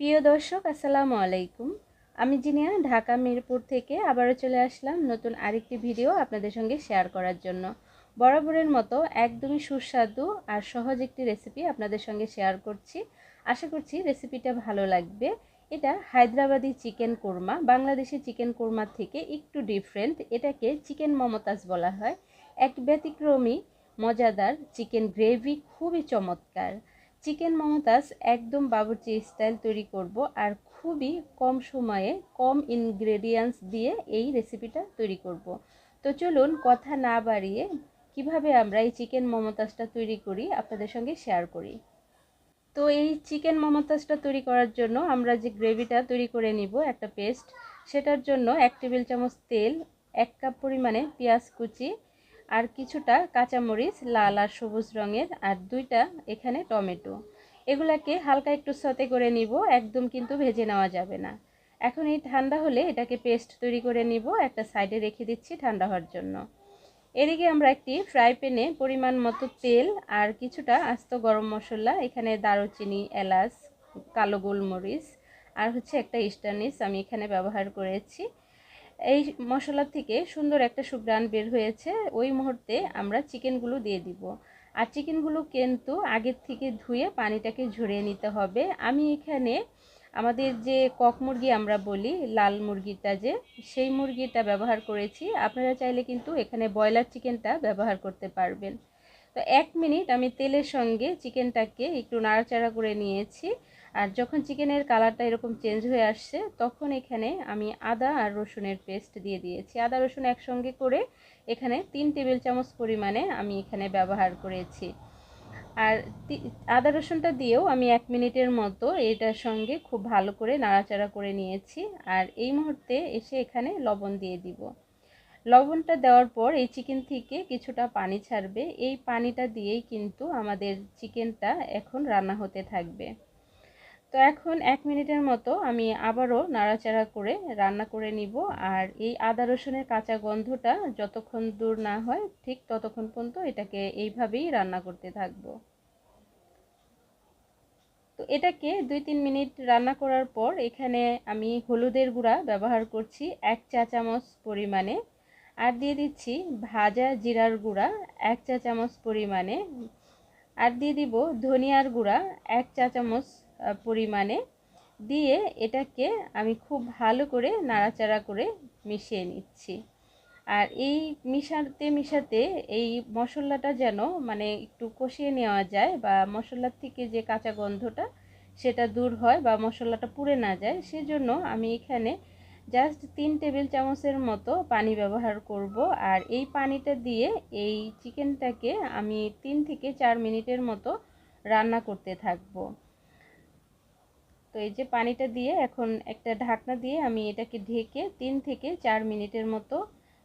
প্রিয় দর্শক, আসসালামু আলাইকুম। আমি জিনিয়া, ঢাকা মিরপুর থেকে আবারও চলে আসলাম নতুন আরেকটি ভিডিও আপনাদের সঙ্গে শেয়ার করার জন্য। বরাবরের মতো একদমই সুস্বাদু আর সহজ একটি রেসিপি আপনাদের সঙ্গে শেয়ার করছি। আশা করছি রেসিপিটা ভালো লাগবে। এটা হায়দ্রাবাদি চিকেন কোরমা, বাংলাদেশি চিকেন কোরমার থেকে একটু ডিফারেন্ট এটাকে চিকেন মমতাজ বলা হয়। এক ব্যতিক্রমী, মজাদার চিকেন গ্রেভি, খুবই চমৎকার। চিকেন মমতাজ একদম বাবুর্চি স্টাইল তৈরি করব আর খুবই কম সময়ে কম ইনগ্রেডিয়েন্টস দিয়ে এই রেসিপিটা তৈরি করব। তো চলুন কথা না বাড়িয়ে কীভাবে আমরা এই চিকেন মমতাজটা তৈরি করি আপনাদের সঙ্গে শেয়ার করি। তো এই চিকেন মমতাজটা তৈরি করার জন্য আমরা যে গ্রেভিটা তৈরি করে নিব, একটা পেস্ট সেটার জন্য এক টেবিল চামচ তেল, এক কাপ পরিমাণে পেঁয়াজ কুচি আর কিছুটা কাঁচামরিচ, লাল আর সবুজ রঙের, আর দুইটা এখানে টমেটো। এগুলাকে হালকা একটু সতে করে নিব, একদম কিন্তু ভেজে নেওয়া যাবে না। এখন এই ঠান্ডা হলে এটাকে পেস্ট তৈরি করে নিব, একটা সাইডে রেখে দিচ্ছি ঠান্ডা হওয়ার জন্য। এদিকে আমরা একটি ফ্রাই প্যানে পরিমাণ মতো তেল আর কিছুটা আস্ত গরম মশলা, এখানে দারুচিনি, এলাচ, কালো গোলমরিচ, আর হচ্ছে একটা ইস্টার্নিস আমি এখানে ব্যবহার করেছি। এই মশলা থেকে সুন্দর একটা সুগ্রান বের হয়েছে। ওই মুহূর্তে আমরা চিকেনগুলো দিয়ে দিব। আর চিকেনগুলো কিন্তু আগের থেকে ধুয়ে পানিটাকে ঝরিয়ে নিতে হবে। আমি এখানে আমাদের যে কক মুরগি আমরা বলি, লাল মুরগিটা যে, সেই মুরগিটা ব্যবহার করেছি। আপনারা চাইলে কিন্তু এখানে ব্রয়লার চিকেনটা ব্যবহার করতে পারবেন। তো এক মিনিট আমি তেলের সঙ্গে চিকেনটাকে একটু নাড়াচাড়া করে নিয়েছি। আর যখন চিকেনের কালারটা এরকম চেঞ্জ হয়ে আসছে, তখন এখানে আমি আদা আর রসুনের পেস্ট দিয়ে দিয়েছি। আদা, রসুন একসঙ্গে করে এখানে তিন টেবিল চামচ পরিমাণে আমি এখানে ব্যবহার করেছি। আর আদা, রসুনটা দিয়েও আমি এক মিনিটের মতো এটার সঙ্গে খুব ভালো করে নাড়াচাড়া করে নিয়েছি। আর এই মুহূর্তে এসে এখানে লবণ দিয়ে দিব। লবণটা দেওয়ার পর এই চিকেন থেকে কিছুটা পানি ছাড়বে। এই পানিটা দিয়েই কিন্তু আমাদের চিকেনটা এখন রান্না হতে থাকবে। তো এখন এক মিনিটের মতো আমি আবারও নাড়াচাড়া করে রান্না করে নিব। আর এই আদা রসুনের কাঁচা গন্ধটা যতক্ষণ দূর না হয় ঠিক ততক্ষণ পর্যন্ত এটাকে এইভাবেই রান্না করতে থাকব। তো এটাকে দুই তিন মিনিট রান্না করার পর এখানে আমি হলুদের গুঁড়া ব্যবহার করছি এক চা চামচ পরিমাণে। আর দিয়ে দিচ্ছি ভাজা জিরার গুঁড়া এক চা চামচ পরিমাণে। আর দিয়ে দিব ধনিয়ার গুঁড়া এক চা চামচ পরিমাণে দিয়ে এটাকে আমি খুব ভালো করে নাড়াচাড়া করে মিশিয়ে নিচ্ছি। আর এই মিশাতে মিশাতে এই মশলাটা যেন মানে একটু কষিয়ে নেওয়া যায় বা মশলার থেকে যে কাঁচা গন্ধটা সেটা দূর হয় বা মশলাটা পুড়ে না যায়, সেজন্য আমি এখানে জাস্ট তিন টেবিল চামচের মতো পানি ব্যবহার করব। আর এই পানিটা দিয়ে এই চিকেনটাকে আমি তিন থেকে চার মিনিটের মতো রান্না করতে থাকব। তো এই যে পানিটা দিয়ে এখন একটা ঢাকনা দিয়ে আমি এটাকে ঢেকে তিন থেকে চার মিনিটের মতো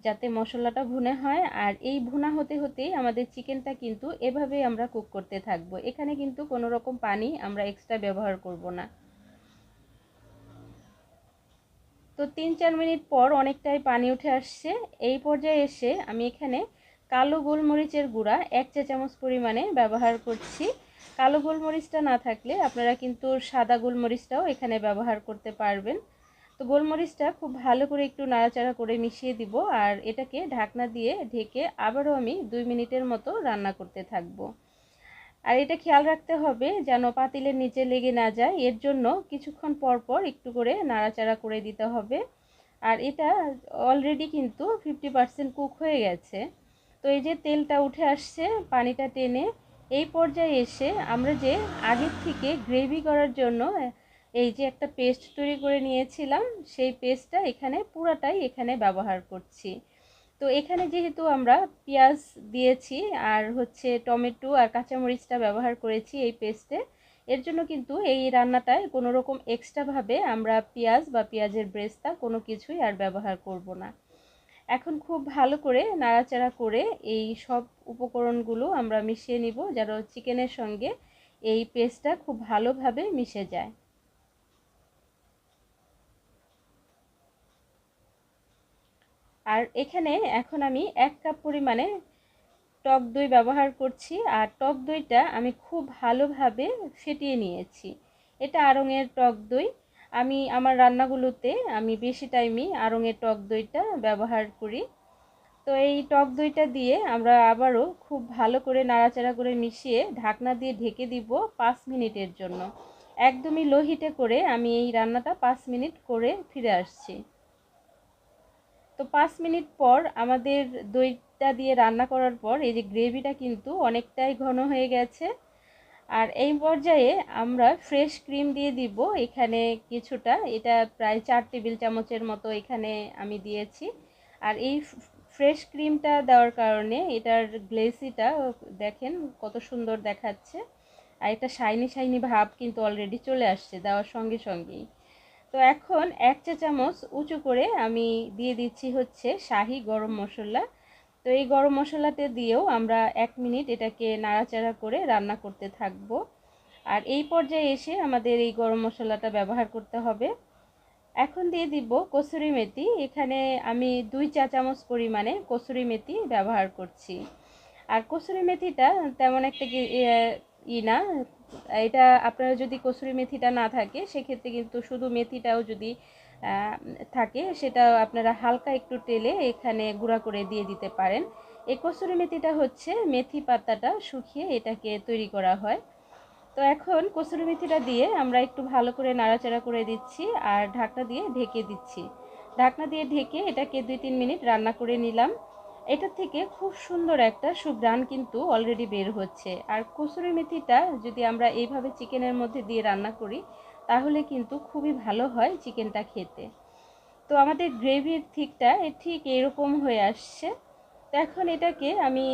যাতে মশলাটা ভুনে হয়। আর এই ভুনা হতে হতেই আমাদের চিকেনটা কিন্তু এভাবেই আমরা কুক করতে থাকব। এখানে কিন্তু কোনো রকম পানি আমরা এক্সট্রা ব্যবহার করব না। তো তিন চার মিনিট পর অনেকটাই পানি উঠে আসছে। এই পর্যায়ে এসে আমি এখানে কালো গোলমরিচের গুঁড়া এক চা চামচ পরিমাণে ব্যবহার করছি। কালো গোলমরিচটা না থাকলে আপনারা কিন্তু সাদা গোলমরিচটাও এখানে ব্যবহার করতে পারবেন। তো গোলমরিচটা খুব ভালো করে একটু নাড়াচাড়া করে মিশিয়ে দিব আর এটাকে ঢাকনা দিয়ে ঢেকে আবারও আমি দুই মিনিটের মতো রান্না করতে থাকব। আর এটা খেয়াল রাখতে হবে যেন পাতিলের নিচে লেগে না যায়, এর জন্য কিছুক্ষণ পর পর একটু করে নাড়াচাড়া করে দিতে হবে। আর এটা অলরেডি কিন্তু ফিফটি পারসেন্ট কুক হয়ে গেছে। তো এই যে তেলটা উঠে আসছে পানিটা টেনে এই পর্যায়ে এসে আমরা যে আগের থেকে গ্রেভি করার জন্য, এই যে একটা পেস্ট তৈরি করে নিয়েছিলাম, সেই পেস্টটা এখানে পুরাটাই এখানে ব্যবহার করছি। তো এখানে যেহেতু আমরা পেঁয়াজ দিয়েছি আর হচ্ছে টমেটো আর কাঁচামরিচটা ব্যবহার করেছি এই পেস্টে এর জন্য কিন্তু এই রান্নাটায় কোনো রকম এক্সট্রাভাবে আমরা পেঁয়াজ বা পেঁয়াজের ব্রেস্তা কোনো কিছুই আর ব্যবহার করব না। এখন খুব ভালো করে নাড়াচাড়া করে এই সব উপকরণগুলো আমরা মিশিয়ে নিব যেন চিকেনের সঙ্গে এই পেস্টটা খুব ভালোভাবে মিশে যায়। আর এখানে এখন আমি এক কাপ পরিমাণে টক দই ব্যবহার করছি আর টক দইটা আমি খুব ভালোভাবে ফেটিয়ে নিয়েছি। এটা আড়ঙের টক দই। আমি আমার রান্নাগুলোতে আমি বেশি টাইমই আড়ঙের টক দইটা ব্যবহার করি। তো এই টক দইটা দিয়ে আমরা আবারও খুব ভালো করে নাড়াচাড়া করে মিশিয়ে ঢাকনা দিয়ে ঢেকে দিব পাঁচ মিনিটের জন্য। একদমই লো হিটে করে আমি এই রান্নাটা পাঁচ মিনিট করে ফিরে আসছি। তো পাঁচ মিনিট পর আমাদের দইটা দিয়ে রান্না করার পর এই যে গ্রেভিটা কিন্তু অনেকটাই ঘন হয়ে গেছে। আর এই পর্যায়ে আমরা ফ্রেশ ক্রিম দিয়ে দিব। এখানে কিছুটা, এটা প্রায় চার টেবিল চামচের মতো এখানে আমি দিয়েছি। আর এই ফ্রেশ ক্রিমটা দেওয়ার কারণে এটার গ্লেসিটা দেখেন কত সুন্দর দেখাচ্ছে। আর একটা শাইনি শাইনি ভাব কিন্তু অলরেডি চলে আসছে দেওয়ার সঙ্গে সঙ্গেই। তো এখন এক চা চামচ উঁচু করে আমি দিয়ে দিচ্ছি হচ্ছে শাহি গরম মশলা। তো এই গরম মশলাতে দিয়েও আমরা এক মিনিট এটাকে নাড়াচাড়া করে রান্না করতে থাকব। আর এই পর্যায়ে এসে আমাদের এই গরম মশলাটা ব্যবহার করতে হবে। এখন দিয়ে দিব কসুরি মেথি। এখানে আমি দুই চা চামচ পরিমাণে কসুরি মেথি ব্যবহার করছি। আর কসুরি মেথিটা তেমন একটা ই না। এটা আপনারা যদি কসুরি মেথিটা না থাকে, সেক্ষেত্রে কিন্তু শুধু মেথিটাও যদি থাকে, সেটা আপনারা হালকা একটু তেলে এখানে গুঁড়া করে দিয়ে দিতে পারেন। এই কসুরি মেথিটা হচ্ছে মেথি পাতাটা শুকিয়ে এটাকে তৈরি করা হয়। তো এখন কসুরি মেথিটা দিয়ে আমরা একটু ভালো করে নাড়াচাড়া করে দিচ্ছি আর ঢাকনা দিয়ে ঢেকে দিচ্ছি। ঢাকনা দিয়ে ঢেকে এটাকে দুই তিন মিনিট রান্না করে নিলাম। এটা থেকে খুব সুন্দর একটা সুঘ্রাণ কিন্তু অলরেডি বের হচ্ছে। আর কসুরি মেথিটা যদি আমরা এইভাবে চিকেনের মধ্যে দিয়ে রান্না করি তাহলে কিন্তু খুবই ভালো হয় চিকেনটা খেতে। তো আমাদের গ্রেভির থিকটা ঠিক এরকম হয়ে আসছে। তো এখন এটাকে আমি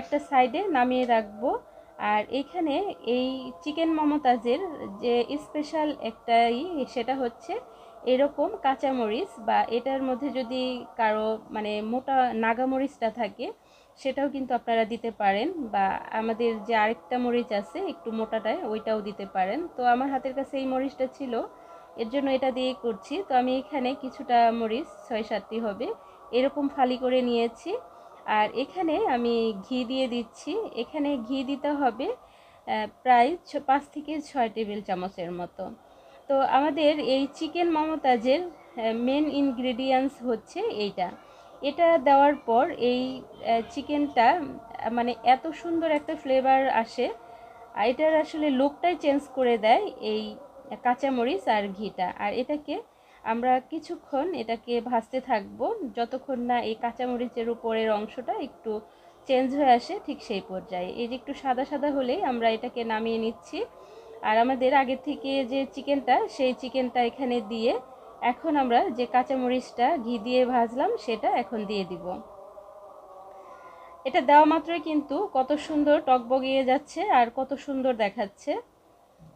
একটা সাইডে নামিয়ে রাখব। আর এখানে এই চিকেন মমতাজের যে স্পেশাল একটাই সেটা হচ্ছে এরকম কাঁচামরিচ বা এটার মধ্যে যদি কারও মানে মোটা নাগামরিচটা থাকে, সেটাও কিন্তু আপনারা দিতে পারেন বা আমাদের যে আরেকটা মরিচ আছে একটু মোটাটায়, ওইটাও দিতে পারেন। তো আমার হাতের কাছে এই মরিচটা ছিল, এর জন্য এটা দিয়েই করছি। তো আমি এখানে কিছুটা মরিচ ছয় সাতটি হবে, এরকম ফালি করে নিয়েছি। আর এখানে আমি ঘি দিয়ে দিচ্ছি। এখানে ঘি দিতে হবে প্রায় পাঁচ থেকে ছয় টেবিল চামচের মতো। তো আমাদের এই চিকেন মমতাজের মেন ইনগ্রেডিয়েন্টস হচ্ছে এইটা। এটা দেওয়ার পর এই চিকেনটা মানে এত সুন্দর একটা ফ্লেভার আসে, আর এটার আসলে লোকটাই চেঞ্জ করে দেয় এই কাঁচামরিচ আর ঘিটা। আর এটাকে আমরা কিছুক্ষণ এটাকে ভাজতে থাকব, যতক্ষণ না এই কাঁচামরিচের উপরের অংশটা একটু চেঞ্জ হয়ে আসে ঠিক সেই পর্যায়ে। এই যে একটু সাদা সাদা হলেই আমরা এটাকে নামিয়ে নিচ্ছি। আর আমাদের আগের থেকে যে চিকেনটা, সেই চিকেনটা এখানে দিয়ে এখন আমরা যে কাঁচামরিচটা ঘি দিয়ে ভাজলাম, সেটা এখন দিয়ে দিব। এটা দেওয়া মাত্রই কিন্তু কত সুন্দর টক বগিয়ে যাচ্ছে আর কত সুন্দর দেখাচ্ছে।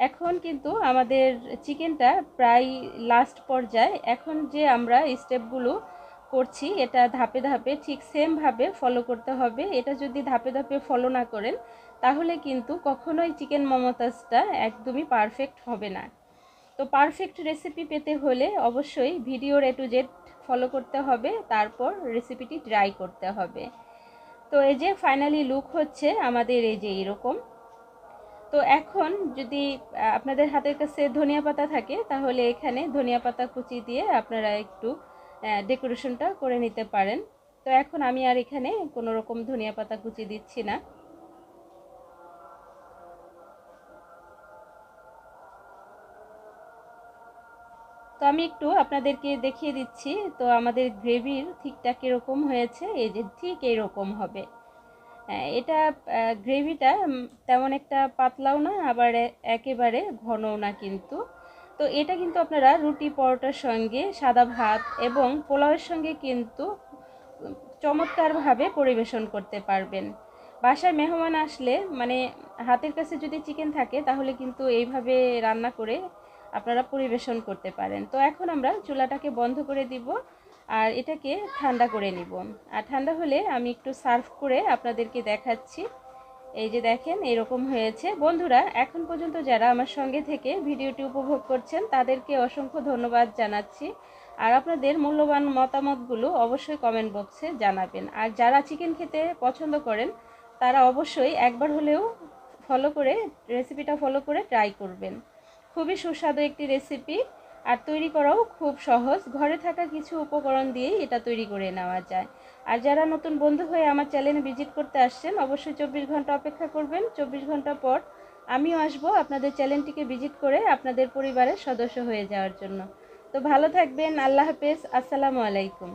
এখন কিন্তু আমাদের চিকেনটা প্রায় লাস্ট পর্যায়ে। এখন যে আমরা স্টেপগুলো করছি, এটা ধাপে ধাপে ঠিক সেমভাবে ফলো করতে হবে। এটা যদি ধাপে ধাপে ফলো না করেন তাহলে কিন্তু কখনোই চিকেন মমতাজটা একদমই পারফেক্ট হবে না। তো পারফেক্ট রেসিপি পেতে হলে অবশ্যই ভিডিওর এ টু জেড ফলো করতে হবে, তারপর রেসিপিটি ট্রাই করতে হবে। তো এই যে ফাইনালি লুক হচ্ছে আমাদের এই যে এরকম তো এখন যদি আপনাদের হাতের কাছে ধনিয়া পাতা থাকে, তাহলে এখানে ধনিয়া পাতা কুচি দিয়ে আপনারা একটু ডেকোরেশনটা করে নিতে পারেন। তো এখন আমি আর এখানে কোনো রকম ধনিয়া পাতা কুচি দিচ্ছি না। আমি একটু আপনাদেরকে দেখিয়ে দিচ্ছি, তো আমাদের গ্রেভির ঠিকটা কীরকম হয়েছে, এই যে ঠিক এইরকম হবে। এটা গ্রেভিটা তেমন একটা পাতলাও না, আবার একেবারে ঘনও না কিন্তু। তো এটা কিন্তু আপনারা রুটি, পরোটার সঙ্গে, সাদা ভাত এবং পোলাওয়ের সঙ্গে কিন্তু, চমৎকারভাবে পরিবেশন করতে পারবেন। বাসায় মেহমান আসলে মানে হাতের কাছে যদি চিকেন থাকে, তাহলে কিন্তু এইভাবে রান্না করে আপনারা পরিবেশন করতে পারেন। তো এখন আমরা চুলাটাকে বন্ধ করে দিব আর এটাকে ঠান্ডা করে নিব। আর ঠান্ডা হলে আমি একটু সার্ভ করে আপনাদেরকে দেখাচ্ছি। এই যে দেখেন, এরকম হয়েছে। বন্ধুরা, এখন পর্যন্ত যারা আমার সঙ্গে থেকে ভিডিওটি উপভোগ করছেন, তাদেরকে অসংখ্য ধন্যবাদ জানাচ্ছি। আর আপনাদের মূল্যবান মতামতগুলো অবশ্যই কমেন্ট বক্সে জানাবেন। আর যারা চিকেন খেতে পছন্দ করেন, তারা অবশ্যই একবার হলেও ফলো করে রেসিপিটা ফলো করে ট্রাই করবেন। খুবই সুস্বাদু একটি রেসিপি আর তৈরি করাও খুব সহজ। ঘরে থাকা কিছু উপকরণ দিয়েই এটা তৈরি করে নেওয়া যায়। আর যারা নতুন বন্ধু হয়ে আমার চ্যানেলে ভিজিট করতে আসছেন, অবশ্যই চব্বিশ ঘণ্টা অপেক্ষা করবেন। চব্বিশ ঘণ্টা পর আমিও আসব আপনাদের চ্যানেলটিকে ভিজিট করে আপনাদের পরিবারের সদস্য হয়ে যাওয়ার জন্য। তো ভালো থাকবেন, আল্লাহ হাফেজ, আসসালামু আলাইকুম।